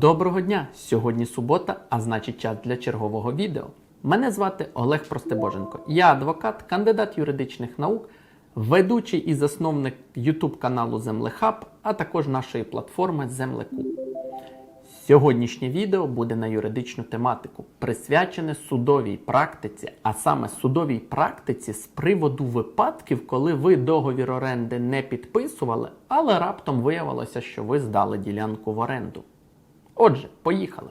Доброго дня! Сьогодні субота, а значить час для чергового відео. Мене звати Олег Простебоженко. Я адвокат, кандидат юридичних наук, ведучий і засновник YouTube каналу Землехаб, а також нашої платформи Землекуб. Сьогоднішнє відео буде на юридичну тематику, присвячене судовій практиці, а саме судовій практиці з приводу випадків, коли ви договір оренди не підписували, але раптом виявилося, що ви здали ділянку в оренду. Отже, поїхали.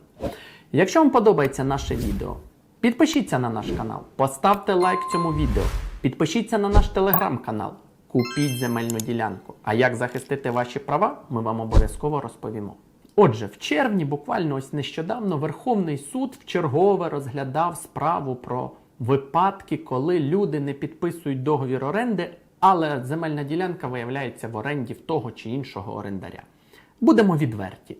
Якщо вам подобається наше відео, підпишіться на наш канал, поставте лайк цьому відео, підпишіться на наш телеграм-канал, купіть земельну ділянку. А як захистити ваші права, ми вам обов'язково розповімо. Отже, в червні, буквально ось нещодавно, Верховний суд вчергове розглядав справу про випадки, коли люди не підписують договір оренди, але земельна ділянка виявляється в оренді в того чи іншого орендаря. Будемо відверті.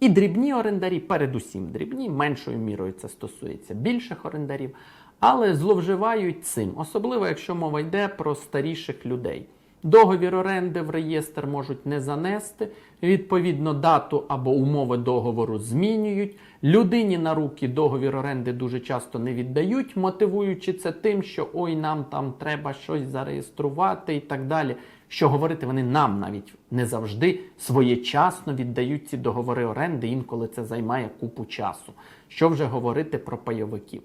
І дрібні орендарі, передусім дрібні, меншою мірою це стосується більших орендарів, але зловживають цим, особливо якщо мова йде про старіших людей. Договір оренди в реєстр можуть не занести, відповідно, дату або умови договору змінюють. Людині на руки договір оренди дуже часто не віддають, мотивуючи це тим, що ой, нам там треба щось зареєструвати і так далі. Що говорити, вони нам навіть не завжди своєчасно віддають ці договори оренди, інколи це займає купу часу. Що вже говорити про пайовиків?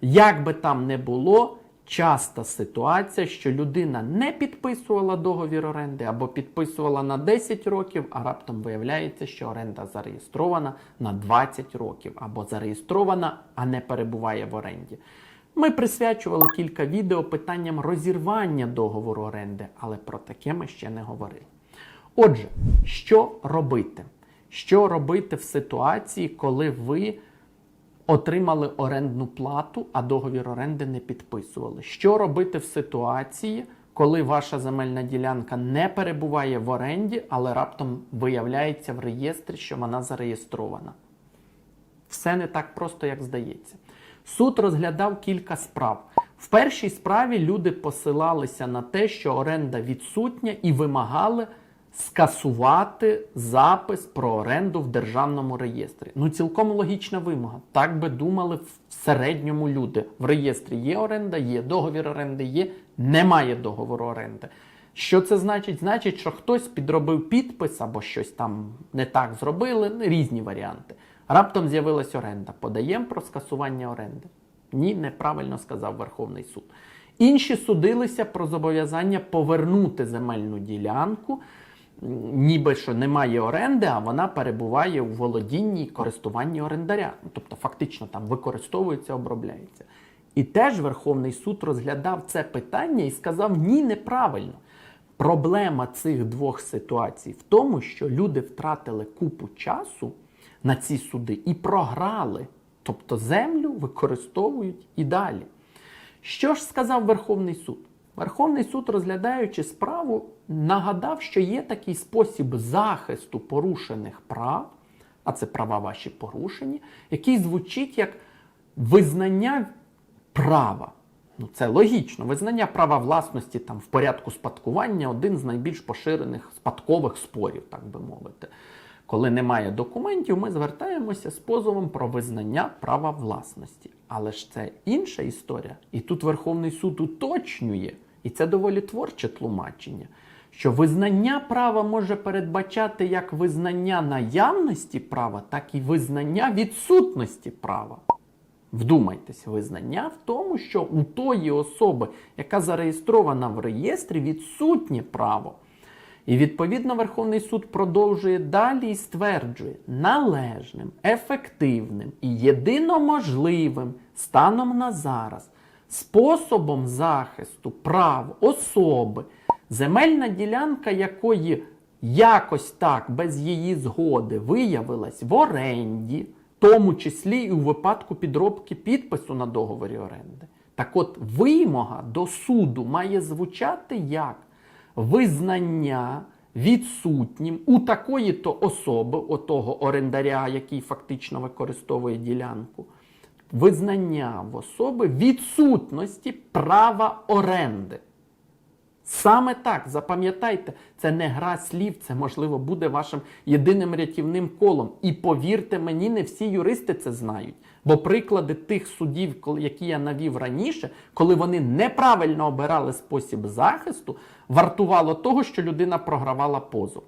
Як би там не було, часта ситуація, що людина не підписувала договір оренди або підписувала на 10 років, а раптом виявляється, що оренда зареєстрована на 20 років, або зареєстрована, а не перебуває в оренді. Ми присвячували кілька відео питанням розірвання договору оренди, але про таке ми ще не говорили. Отже, що робити? Що робити в ситуації, коли ви отримали орендну плату, а договір оренди не підписували? Що робити в ситуації, коли ваша земельна ділянка не перебуває в оренді, але раптом виявляється в реєстрі, що вона зареєстрована? Все не так просто, як здається. Суд розглядав кілька справ. В першій справі люди посилалися на те, що оренда відсутня, і вимагали скасувати запис про оренду в державному реєстрі. Ну, цілком логічна вимога. Так би думали в середньому люди. В реєстрі є оренда, є договір оренди, є, немає договору оренди. Що це значить? Значить, що хтось підробив підпис або щось там не так зробили, ну, різні варіанти. Раптом з'явилась оренда. Подаємо про скасування оренди. Ні, неправильно сказав Верховний суд. Інші судилися про зобов'язання повернути земельну ділянку, ніби що немає оренди, а вона перебуває у володінні і користуванні орендаря. Тобто, фактично там використовується, обробляється. І теж Верховний суд розглядав це питання і сказав: ні, неправильно. Проблема цих двох ситуацій в тому, що люди втратили купу часу на ці суди і програли. Тобто землю використовують і далі. Що ж сказав Верховний суд? Верховний суд, розглядаючи справу, нагадав, що є такий спосіб захисту порушених прав, а це права ваші порушені, який звучить як визнання права. Ну, це логічно. Визнання права власності там в порядку спадкування один з найбільш поширених спадкових спорів, так би мовити. Коли немає документів, ми звертаємося з позовом про визнання права власності. Але ж це інша історія. І тут Верховний суд уточнює, і це доволі творче тлумачення, що визнання права може передбачати як визнання наявності права, так і визнання відсутності права. Вдумайтесь, визнання в тому, що у тої особи, яка зареєстрована в реєстрі, відсутнє право. І відповідно Верховний суд продовжує далі і стверджує, належним, ефективним і єдиноможливим станом на зараз способом захисту прав особи, земельна ділянка якої якось так без її згоди виявилась в оренді, тому числі і у випадку підробки підпису на договорі оренди. Так от вимога до суду має звучати як визнання відсутнім у такої то особи, отого орендаря, який фактично використовує ділянку, визнання в особи відсутності права оренди. Саме так, запам'ятайте, це не гра слів, це можливо буде вашим єдиним рятівним колом. І повірте мені, не всі юристи це знають. Бо приклади тих судів, які я навів раніше, коли вони неправильно обирали спосіб захисту, вартувало того, що людина програвала позов.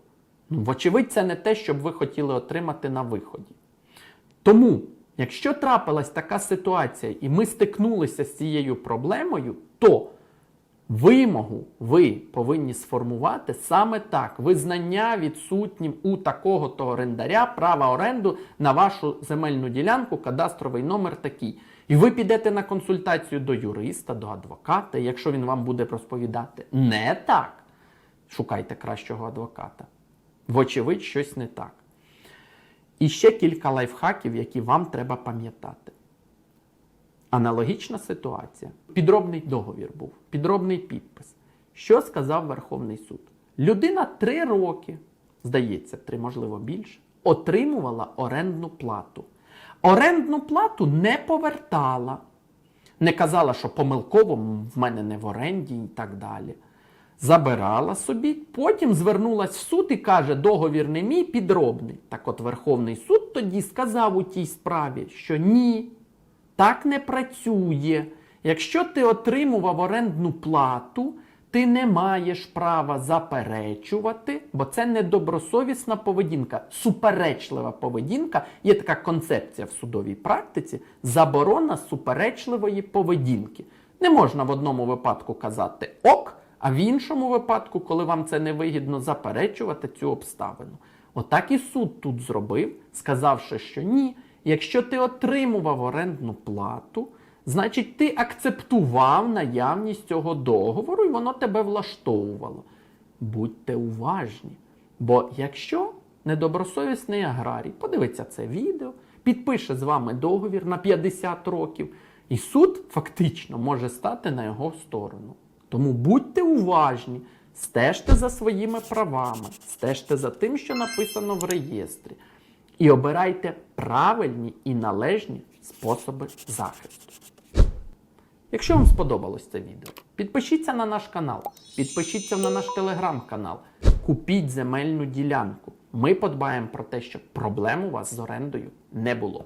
Ну, вочевидь, це не те, що ви хотіли отримати на виході. Тому, якщо трапилась така ситуація, і ми стикнулися з цією проблемою, то вимогу ви повинні сформувати саме так: визнання відсутнім у такого то орендаря права оренду на вашу земельну ділянку, кадастровий номер такий. І ви підете на консультацію до юриста, до адвоката, якщо він вам буде розповідати не так, шукайте кращого адвоката. Вочевидь, щось не так. І ще кілька лайфхаків, які вам треба пам'ятати. Аналогічна ситуація. Підробний договір був, підробний підпис. Що сказав Верховний суд? Людина три роки, здається, три, можливо, більше, отримувала орендну плату. Орендну плату не повертала. Не казала, що помилково в мене не в оренді і так далі. Забирала собі, потім звернулась в суд і каже, договір не мій підробний. Так от Верховний суд тоді сказав у тій справі, що ні, так не працює. Якщо ти отримував орендну плату, ти не маєш права заперечувати, бо це недобросовісна поведінка, суперечлива поведінка. Є така концепція в судовій практиці заборона суперечливої поведінки. Не можна в одному випадку казати ок, а в іншому випадку, коли вам це не вигідно, заперечувати цю обставину. Отак і суд тут зробив, сказавши, що ні. Якщо ти отримував орендну плату, значить ти акцептував наявність цього договору і воно тебе влаштовувало. Будьте уважні. Бо якщо недобросовісний аграрій подивиться це відео, підпише з вами договір на 50 років, і суд фактично може стати на його сторону. Тому будьте уважні, стежте за своїми правами, стежте за тим, що написано в реєстрі, і обирайте правильні і належні способи захисту. Якщо вам сподобалось це відео, підпишіться на наш канал, підпишіться на наш телеграм-канал, купіть земельну ділянку. Ми подбаємо про те, щоб проблем у вас з орендою не було.